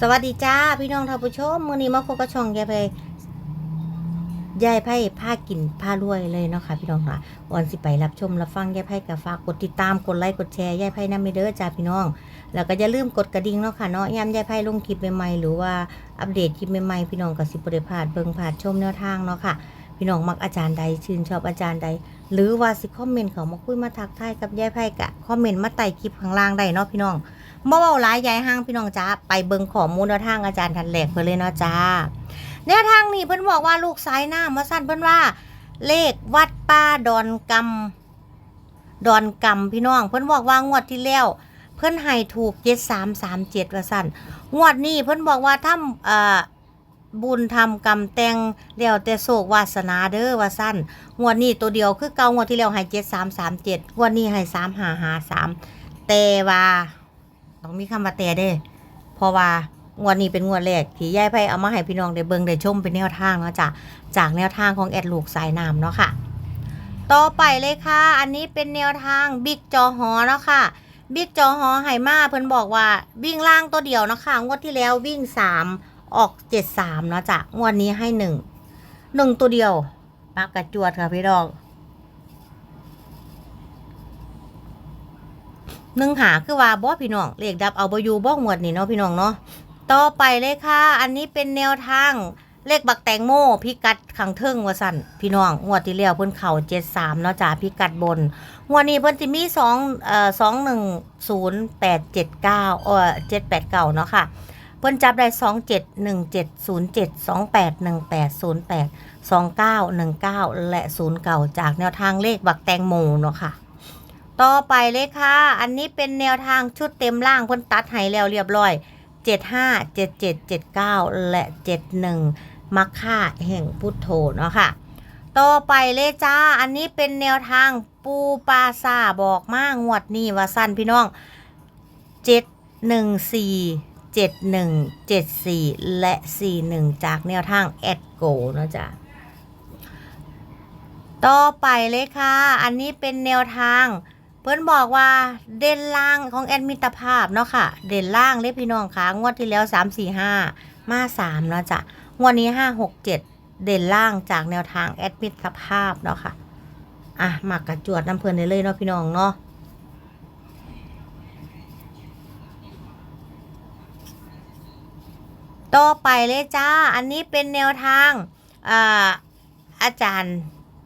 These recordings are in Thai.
สวัสดีจ้าพี่น้องท่านผู้ชมมื้อนี้มาพบกับช่องยายไพยายไพ่ผ้ากินผ้ารวยเลยเนาะค่ะพี่น้องค่ะวันสิไปรับชมรับฟังยายไพ่กับฝากกดติดตามกดไลค์กดแชร์ยายไพ่นำไปเด้อจ้าพี่น้อง แล้วก็อย่าลืมกดกระดิ่งเนาะค่ะเนาะยามยายไพ่ลงคลิปใหม่ๆหรือว่าอัปเดตคลิปใหม่ๆพี่น้องก็สิบ่ได้พลาดเบิ่งพลาดชมแนวทางเนาะค่ะพี่น้องมักอาจารย์ใดชื่นชอบอาจารย์ใด หรือว่าสิคอมเมนต์เขามาคุยมาทักทายกับยายไพ่กะคอมเมนต์มาใต้คลิปข้างล่างได้เนาะพี่น้อง บ่เว้าหลายยายห้างพี่น้องจ้าไปเบิงขอมูลแนวทางอาจารย์ทันแหลกเพิ่นเลยเนาะจ้าแนวทางนี้เพิ่นบอกว่าลูกสายหน้ำมาสั้นเพิ่นว่า เลขวัดป้าดอนกำดอนกำพี่น้อง เพิ่นบอกว่างวดที่แล้วเพิ่นให้ถูก7337ว่าสั้นงวดนี้เพิ่นบอกว่าทำเอ่อบุญทำกรรมแต่งแล้วแต่โศกวาสนาเด้อว่าสั้นงวดนี้ตัวเดียวคือเก่างวดที่แล้วให้7337งวดนี้ให้3553แต่ว่า ต้องมีคำว่าแต่เด้ เพราะว่างวดนี้เป็นงวดแรกที่ยายไพ่เอามาให้พี่น้องได้เบิ่งได้ชมเป็นแนวทางเนาะจ้ะจากแนวทางของแอดลูกสายน้ำเนาะค่ะ ต่อไปเลยค่ะ อันนี้เป็นแนวทางบิ๊กจอหอเนาะค่ะบิ๊กจอหอไห่มาเพิ่นบอกว่าวิ่งล่างตัวเดียวเนาะค่ะงวดที่แล้ววิ่งสามออกเจ็ดสามเนาะจ้ะงวดนี้ให้หนึ่งหนึ่งตัวเดียวปากกระจวดค่ะพี่ดอก หนึ่งหาคือว่าบ่พี่น้องเลขดับเอาบอยู่บ่งวดนี่เนาะพี่น้องเนาะต่อไปเลยค่ะ อันนี้เป็นแนวทางเลขบักแตงโมพิกัดขังเทิงวสันพี่น้องงวดที่แล้วเพิ่นเข่าเจ็ดสามเนาะจ้ะพิกัดบนงวดนี้เพิ่นจะมีสองเอ่อสองหนึ่งศูนย์แปดเจ็ดเก้าเออเจ็ดแปดเก้าเนาะค่ะเพิ่นจับได้สองเจ็ดหนึ่งเจ็ดศูนย์เจ็ดสองแปดหนึ่งแปดศูนย์แปดสองเก้าหนึ่งเก้าและศูนย์เก่าจากแนวทางเลขบักแตงโมเนาะค่ะ ต่อไปเลยค่ะ อันนี้เป็นแนวทางชุดเต็มล่างเพิ่นตัดให้แล้วเรียบร้อยเจ็ดห้าเจ็ดเจ็ดเจ็ดเก้าและเจ็ดหนึ่งมักค่าแห่งพุทโธเนาะค่ะ ต่อไปเลยจ้า อันนี้เป็นแนวทางปูปาซาบอกมากงวดนี้ว่าสั้นพี่น้องเจ็ดหนึ่งสี่เจ็ดหนึ่งเจ็ดสี่และสี่หนึ่งจากแนวทางแอดโกเนาะจ้ะต่อไปเลยค่ะ อันนี้เป็นแนวทาง เพิ่นบอกว่าเด่นล่างของแอดมิตรภาพเนาะค่ะ เด่นล่างเลยพี่น้องค่ะ งวดที่แล้ว 3 4 5 มา3เนาะจ้ะงวดนี้ 5 6 7 เด่นล่างจากแนวทางแอดมิตรภาพเนาะค่ะ อะหมักกระจวดน้ำเพลินได้เลยเนาะพี่น้องเนาะต่อไปเลยจ้า อันนี้เป็นแนวทางอ่าอาจารย์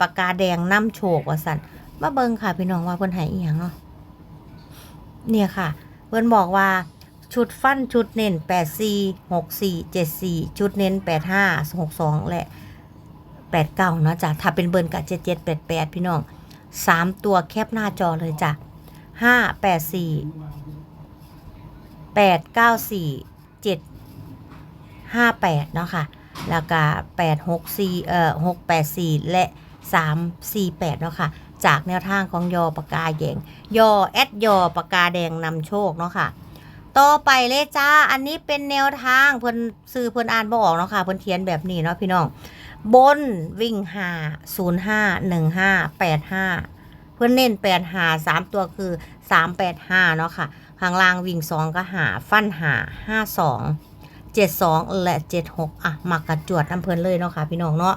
ปากกาแดงน้ำโชคว่าสัน มาเบิงค่ะพี่น้องว่าเพิ่นใหายอีหยังเนาะเนี่ยค่ะ เพิ่นบอกว่าชุดฟันชุดเน้น8 4 6 4 7 4ชุดเน้น8 5 6 2และ8 9เนาะจ้ะถ้าเป็นเบิร์นกับ7 7 8 8พี่น้อง3ตัวแคปหน้าจอเลยจ้ะ5 8 4 8 9 4 7ห้าแปดเนาะค่ะ แล้วก็แปดหกสี่เอ่อหกแปดสี่และสามสี่แปดเนาะค่ะ จากแนวทางของยอปากกาแดงยอแอดยอปากกาแดงนำโชคเนาะค่ะต่อไปเลยจ้า อันนี้เป็นแนวทางเพิ่นซื้อเพิ่นอ่านบ่ออกเนาะค่ะเพิ่นเขียนแบบนี้เนาะพี่น้อง บนวิ่งห้าศูนย์ห้าหนึ่งห้าแปดห้าเพื่อนเน้นแปดหาสามตัวคือสามแปดห้าเนาะค่ะข้างล่างวิ่งสองก็หาฟันหาห้าสอง72และ76อะมักกระจวดน้ำเพลินเลยเนาะค่ะพี่น้องเนาะ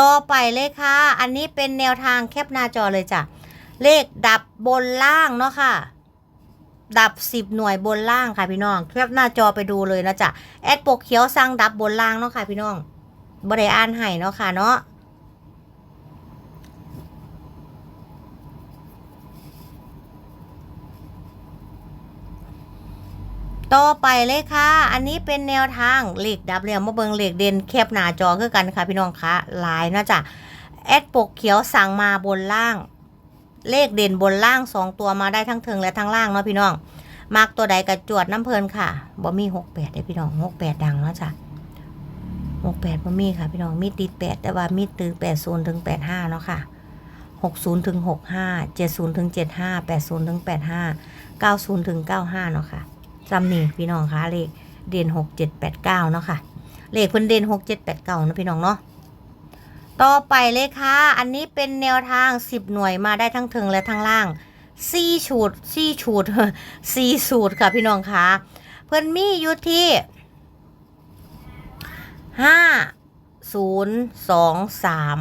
ต่อไปเลยค่ะ อันนี้เป็นแนวทางแคปหน้าจอเลยจ้ะ เลขดับบนล่างเนาะค่ะ ดับ10หน่วยบนล่างค่ะพี่น้อง แคปหน้าจอไปดูเลยนะจ๊ะ แอดปกเขียวสั่งดับบนล่างเนาะค่ะพี่น้องบริอ่านให้เนาะค่ะเนาะ ต่อไปเลยค่ะ อันนี้เป็นแนวทางเหลขดับเรียมมาเบิงเหลขเด่นแคบหน้าจอคือกันค่ะพี่น้องคะลายเนาะจ้ะแอดปกเขียวสั่งมาบนล่าง เลขเด่นบนล่างสองตัวมาได้ทั้งเทิงและทั้งล่างเนาะพี่น้องมักตัวใดกระจวดน้ำเพลินค่ะบ่มีหกแปดได้พี่น้องหกแปดดังเนาะจ้ะหกแปดบ่มีค่ะพี่น้องมีติดแปดแต่ว่ามีตึงแปดศูนย์ถึงแปดห้าเนาะค่ะหกศูนย์ถึงหกห้าเจ็ดศูนย์ถึงเจ็ดห้าแปดศูนย์ถึงแปดห้าเก้าศูนย์ถึงเก้าห้าเนาะค่ะ จำนี่พี่น้องคะเลขเด่นหกเจ็ดแปดเก้าเนาะค่ะเลขเพิ่นเด่นหกเจ็ดแปดเก้านะพี่น้องเนาะต่อไปเลยค่ะ อันนี้เป็นแนวทางสิบหน่วยมาได้ทั้งเทิงและทั้งล่างสี่ชุดสี่ชุดสี่สูตรค่ะพี่น้องคะเพิ่นมีอยู่ที่ห้าศูนย์สองสาม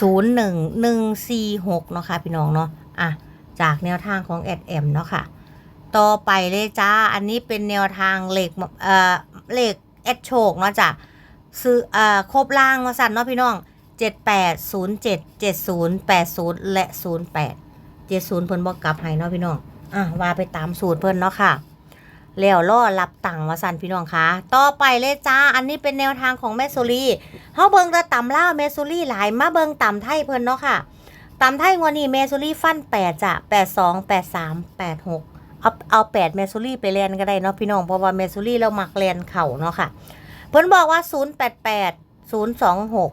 ศูนย์หนึ่งหนึ่งสี่หกเนาะค่ะพี่น้องเนาะอะจากแนวทางของแอดแอมเนาะค่ะ ต่อไปเลยจ้า อันนี้เป็นแนวทางเหล็กเอ่อเหล็กแอดโชกเนาะจ้ะซื้อเอ่อครบล่างมาสั่นเนาะพี่น้อง78 07 70 80และ08 70เพิ่นบอกกลับให้เนาะพี่น้องอะว่าไปตามสูตรเพิ่นเนาะค่ะแล้วล่อรับตังค์มาสั่นพี่น้องคะต่อไปเลยจ้า อันนี้เป็นแนวทางของแม่โซลีเฮาเบิงต่ต่ำล่าวแม่โซลีหลายมาเบิงต่ำไทยเพิ่นเนาะค่ะต่ำไทยงวดนี้แม่โซลีฟัน8จ้ะ82 83 86 เอาเอาแปดเมซูรี่ไปเรียนก็ได้เนาะพี่น้องเพราะว่าเมซูรี่เรามักเรียนเข่าเนาะค่ะ เพิ่นบอกว่า0 8 8 0 2 6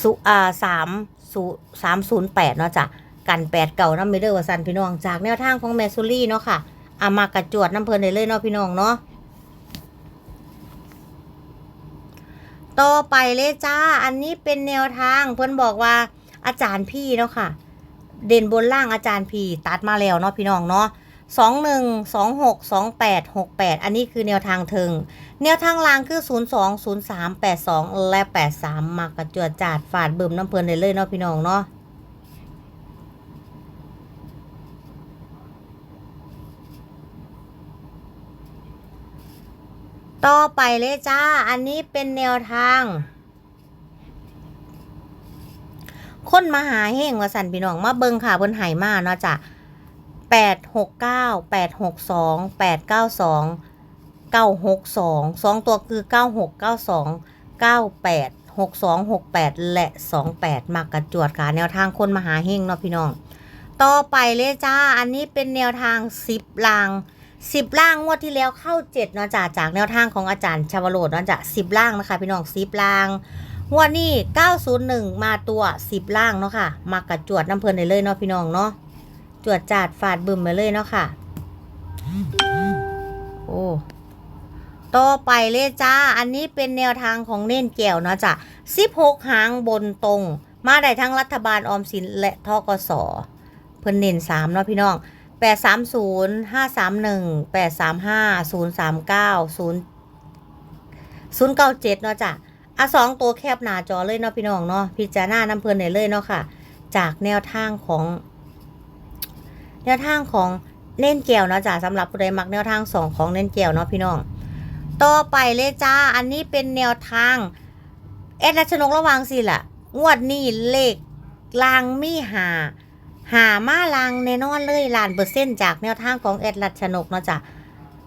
สุอ่าสามศูสามศูนย์แปดเนาะจ้ะกันแปดเก่าน้ำม่เด้อว่าสันพี่น้องจากแนวทางของเมซูรี่เนาะค่ะอามากระจวดน้ำเพลินได้เลยเนาะพี่น้องเนาะต่อไปเลยจ้า อันนี้เป็นแนวทางเพิ่นบอกว่าอาจารย์พี่เนาะค่ะ เด่นบนล่างอาจารย์พีตัดมาแล้วเนาะพี่น้องเนาะสองหนึ่งสองหกสองแปดหกแปดอันนี้คือแนวทางเทิงแนวทางล่างคือศูนย์สองศูนย์สามแปดสองและแปดสามมากระจวดจาดฝาดเบิ่มน้ำเพลินได้เลยเนาะพี่น้องเนาะต่อไปเลยจ้า อันนี้เป็นแนวทาง คนมาหาเฮงว่าสันพี่น้องมาเบิงค่ะเพิ่นไห้มาเนาะจ้ะแปดหกเก้าแปดหกสองแปดเก้าสองเก้าหกสองสองตัวคือเก้าหกเก้าสองเก้าแปดหกสองหกแปดและสองแปดมากระจวดค่ะ แนวทางคนมาหาเฮงเนาะพี่น้อง ต่อไปเลยจ้า อันนี้เป็นแนวทางสิบลางสิบล่างงวดที่แล้วเข้าเจ็ดเนาะจ้ะจากแนวทางของอาจารย์ชาวโรดเนาะจ้ะสิบล่างนะคะพี่น้องสิบล่าง งวดนี้901 มาตัว 10 ล่างเนาะค่ะ มากระจวดน้ำเพลินเลยเนาะพี่น้องเนาะ จวดจาดฝาดบึมไปเลยเนาะค่ะ โอ้ต่อไปเลยจ้า อันนี้เป็นแนวทางของเน่นแก้วเนาะจ้ะ16 หางบนตรง มาได้ทั้งรัฐบาลออมสินและทกส เพิ่นเน้น3เนาะพี่น้อง830 531 835 039 0 097เนาะจ้ะ อะสองตัวแคบหน้าจอเลยเนาะพี่น้องเนาะพิจารณาน้ำเพลินได้เลยเนาะค่ะ จากแนวทางของ แนวทางของเน่นแก้วเนาะจ้ะสำหรับผู้ใดมักแนวทางสองของเน่นแก้วเนาะพี่น้อง ต่อไปเลยจ้า อันนี้เป็นแนวทางเอ็ดรัชนกระวังสิล่ะ งวดนี้เลขลางมีหา หามาลางแน่นอนเลยล้านเปอร์เซ็นต์จากแนวทางของเอ็ดรัชนกเนาะจ้ะ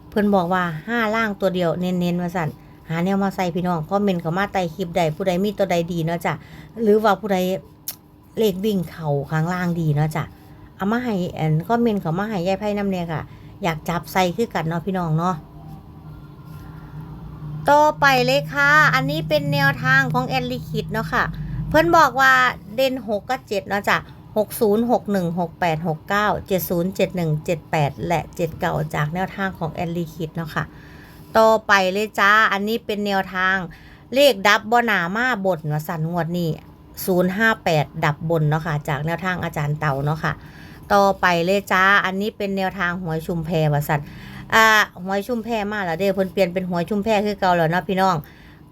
เพิ่อนบอกว่าห้าล่างตัวเดียวเน้นๆมาสั่น หาแนวมาใส่พี่น้องคอมเมนต์เข้ามาใต้คลิปใดผู้ใดมีตัวใดดีเนาะจ้ะหรือว่าผู้ใดเลขวิ่งเข่าข้างล่างดีเนาะจ้ะเอามาให้แอนคอมเมนต์เข้ามาให้ยายไพ่น้ำเนี่ยค่ะ อยากจับใส่คือกันเนาะพี่น้องเนาะต่อไปเลยค่ะ อันนี้เป็นแนวทางของแอนลิคิดเนาะค่ะ เพิ่อนบอกว่าเด่นหกกับเจ็ดเนาะจ้ะหกศูนย์หกหนึ่งหกแปดหกเก้าเจ็ดศูนย์เจ็ดหนึ่งเจ็ดแปดและเจ็ดเก่าจากแนวทางของแอนลิคิดเนาะค่ะ ต่อไปเลยจ้า อันนี้เป็นแนวทาง เลขดับบนามาบนวสันงวดนี้058ดับบนเนาะค่ะ จากแนวทางอาจารย์เต่าเนาะค่ะ ต่อไปเลยจ้า อันนี้เป็นแนวทางหวยชุมแพวสันอ่าหวยชุมแพมาแล้วเด้อเพิ่นเปลี่ยนเป็นหวยชุมแพคือเก่าแล้วเนาะพี่น้อง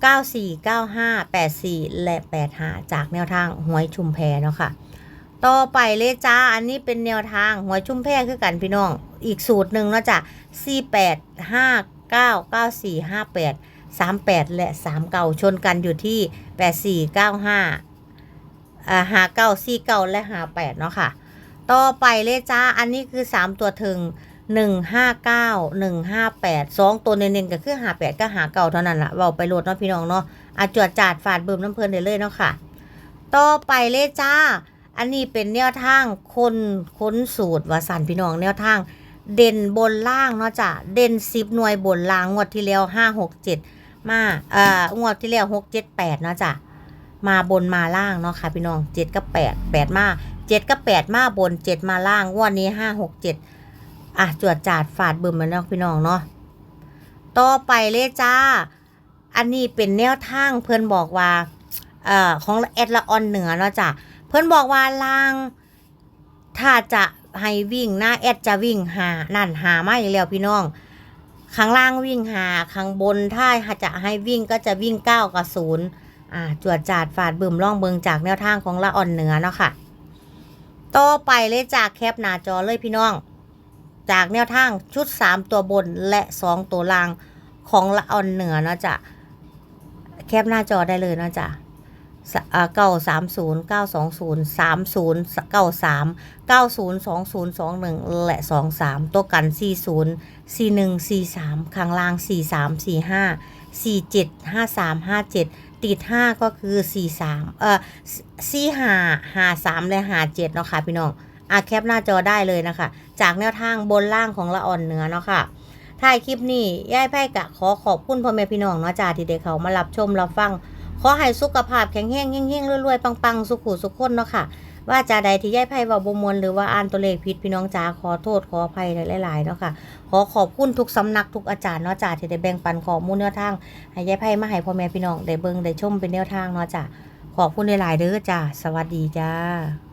94 95 84และ85จากแนวทางหวยชุมแพเนาะค่ะต่อไปเลยจ้า อันนี้เป็นแนวทางหวยชุมแพคือกันพี่น้อง อีกสูตรหนึ่งเนาะจ้ะ48 5 9 9 4 5 8 3 8 และ 3 เก่าชนกันอยู่ที่ 8 4 9 5อ่าหาเก้าสี่เก้าและหาแปดเนาะค่ะ ต่อไปเลยจ้า อันนี้คือ 3 ตัวถึง 1 5 9 1 5 8 2 ตัวเน้นๆก็คือหาแปดก็หาเก่าเท่านั้นละเบาไปโหลดเนาะพี่น้องเนาะอาจวดจาดฝาดเบิ่มน้ำเพลินได้เลยเนาะค่ะ ต่อไปเลยจ้า อันนี้เป็นแนวทางคนค้นสูตรวาสันพี่น้องแนวทาง เด่นบนล่างเนาะจ้ะเด่นสิบหน่วยบนล่างงวดที่แล้วห้าหกเจ็ดมาเอ่องวดที่แล้วหกเจ็ดแปดเนาะจ้ะมาบนมาล่างเนาะค่ะพี่น้องเจ็ดกับแปดแปดมาเจ็ดกับแปดมาบนเจ็ดมาล่างงวดนี้ห้าหกเจ็ดอะจวดจาดฝาดบึมมาเนาะพี่น้องเนาะต่อไปเลยจ้า อันนี้เป็นแนวทางเพื่อนบอกว่าเอ่อของแอดละออนเหนือเนาะจ้ะเพื่อนบอกว่าล่างถ้าจะ ให้วิ่งหน้าแอดจะวิ่งหานั่นหามาอีกแล้วพี่น้องข้างล่างวิ่งหาข้างบนถ้าจะให้วิ่งก็จะวิ่งเก้ากับศูนย์อ่าจวดจาดฝาดบึมล่องเบิงจากแนวทางของละอ่อนเหนือเนาะค่ะต่อไปเลยจากแคปหน้าจอเลยพี่น้อง จากแนวทางชุด3ตัวบนและ2ตัวล่างของละอ่อนเหนือเนาะจ้ะแคปหน้าจอได้เลยเนาะจ้ะ เก้าสามศูนย์เก้าสองศูนย์สามศูนย์เก้าสามเก้าศูนย์สองศูนย์สองหนึ่งและสองสามตัวกันสี่ศูนย์สี่หนึ่งสี่สามข้างล่างสี่สามสี่ห้าสี่เจ็ดห้าสามห้าเจ็ดติดห้าก็คือสี่สามเออสี่ห้าห้าสามและห้าเจ็ดเนาะค่ะพี่น้องอาแคปหน้าจอได้เลยนะคะ จากแนวทางบนล่างของละอ่อนเนื้อเนาะค่ะถ่ายคลิปนี้ย่ายไพ่กะขอขอบคุณพ่อแม่พี่น้องเนาะจ้าที่ได้เขามารับชมรับฟัง ขอให้สุขภาพแข็งแรงเฮงๆรวยๆปังๆ สุขุสุขคนเนาะค่ะ ว่าจาใดที่ย่ายไพ่เว่าบมวลหรือว่าอ่านตัวเลขผิดพี่น้องจ๋าขอโทษขออภัยหลายๆเนาะค่ะ ขอขอบคุณทุกสำนักทุกอาจารย์เนาะจ๋าที่ได้แบ่งปันข้อมูลแนวทางให้ย่ายไพ่มาให้พ่อแม่พี่น้องได้เบิ่งได้ชมเป็นแนวทางเนาะจ๋าขอบคุณหลายๆเด้อจ้าสวัสดีจ้า